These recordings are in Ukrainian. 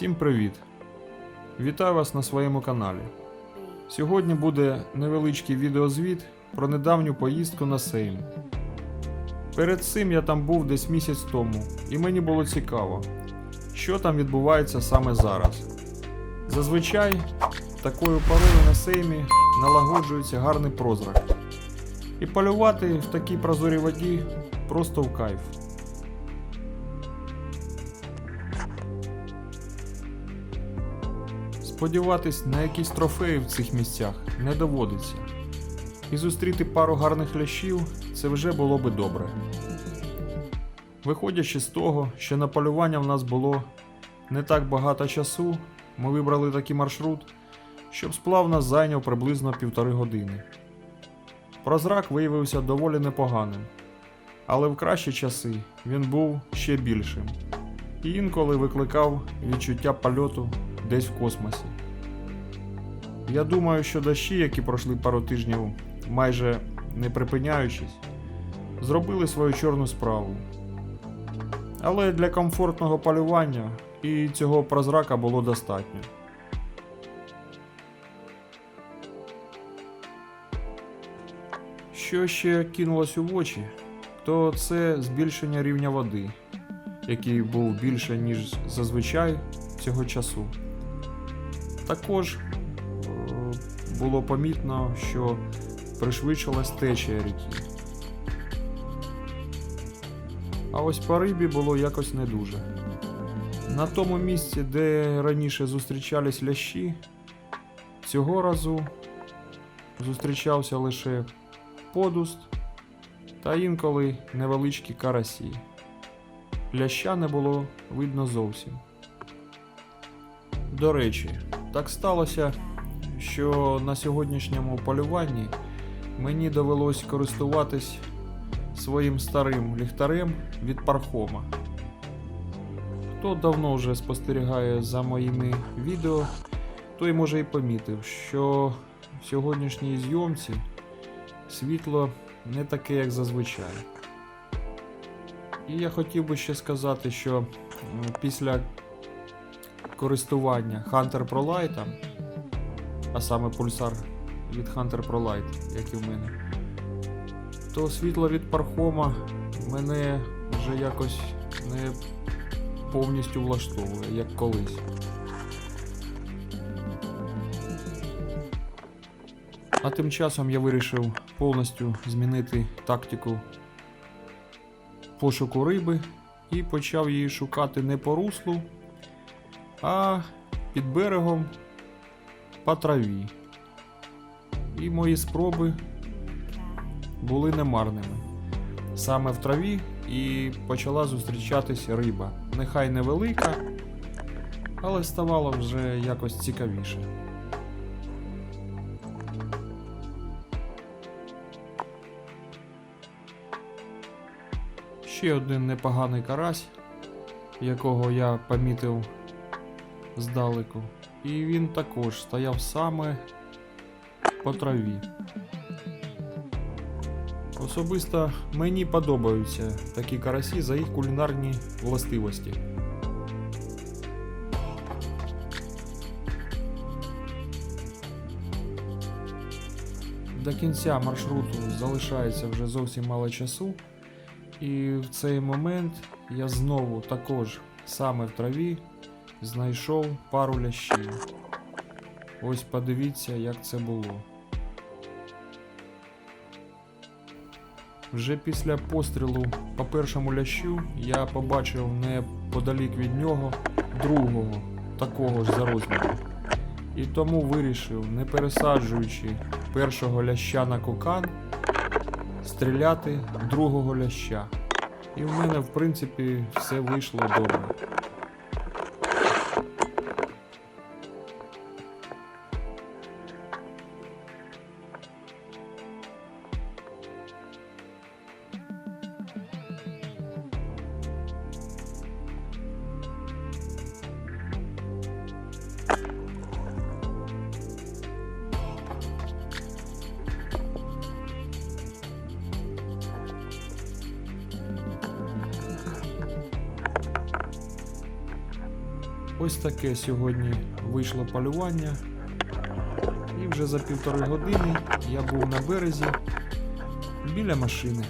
Всім привіт! Вітаю вас на своєму каналі. Сьогодні буде невеличкий відеозвіт про недавню поїздку на Сейм. Перед цим я там був десь місяць тому, і мені було цікаво, що там відбувається саме зараз. Зазвичай такою порою на Сеймі налагоджується гарний прозрак. І полювати в такій прозорій воді просто в кайф. Сподіватись на якісь трофеї в цих місцях не доводиться. І зустріти пару гарних лящів це вже було би добре. Виходячи з того, що на полювання в нас було не так багато часу, ми вибрали такий маршрут, щоб сплав нас зайняв приблизно півтори години. Прозрак виявився доволі непоганим, але в кращі часи він був ще більшим і інколи викликав відчуття польоту десь в космосі. Я думаю, що дощі, які пройшли пару тижнів, майже не припиняючись, зробили свою чорну справу. Але для комфортного полювання і цього прозрака було достатньо. Що ще кинулось у очі, то це збільшення рівня води, який був більше, ніж зазвичай цього часу. Також е, було помітно, що пришвидшилась течія ріки. А ось по рибі було якось не дуже. На тому місці, де раніше зустрічались лящі, цього разу зустрічався лише подуст та інколи невеличкі карасі. Ляща не було видно зовсім. До речі, так сталося, що на сьогоднішньому полюванні мені довелось користуватись своїм старим ліхтарем від пархома. Хто давно вже спостерігає за моїми відео, той може і помітив, що в сьогоднішній зйомці світло не таке, як зазвичай. І я хотів би ще сказати, що після користування Hunter Pro Lite, а саме пульсар від Hunter Pro Lite, як і в мене, то світло від пархома мене вже якось не повністю влаштовує, як колись. А тим часом я вирішив повністю змінити тактику пошуку риби і почав її шукати не по руслу, а під берегом по траві. І мої спроби були немарними. Саме в траві і почала зустрічатися риба. Нехай невелика, але ставало вже якось цікавіше. Ще один непоганий карась, якого я помітив здалеку. І він також стояв саме по траві. Особисто мені подобаються такі карасі за їх кулінарні властивості. До кінця маршруту залишається вже зовсім мало часу, і в цей момент я знову також саме в траві знайшов пару лящів. Ось подивіться, як це було. Вже після пострілу по першому лящу я побачив неподалік від нього другого, такого ж за розміром. І тому вирішив, не пересаджуючи першого ляща на кокан, стріляти другого ляща. І в мене, в принципі, все вийшло добре. Ось таке сьогодні вийшло полювання. І вже за півтори години я був на березі біля машини.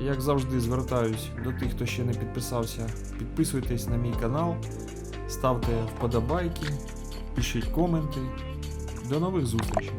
Як завжди, звертаюсь до тих, хто ще не підписався. Підписуйтесь на мій канал, ставте вподобайки, пишіть коменти. До нових зустрічей!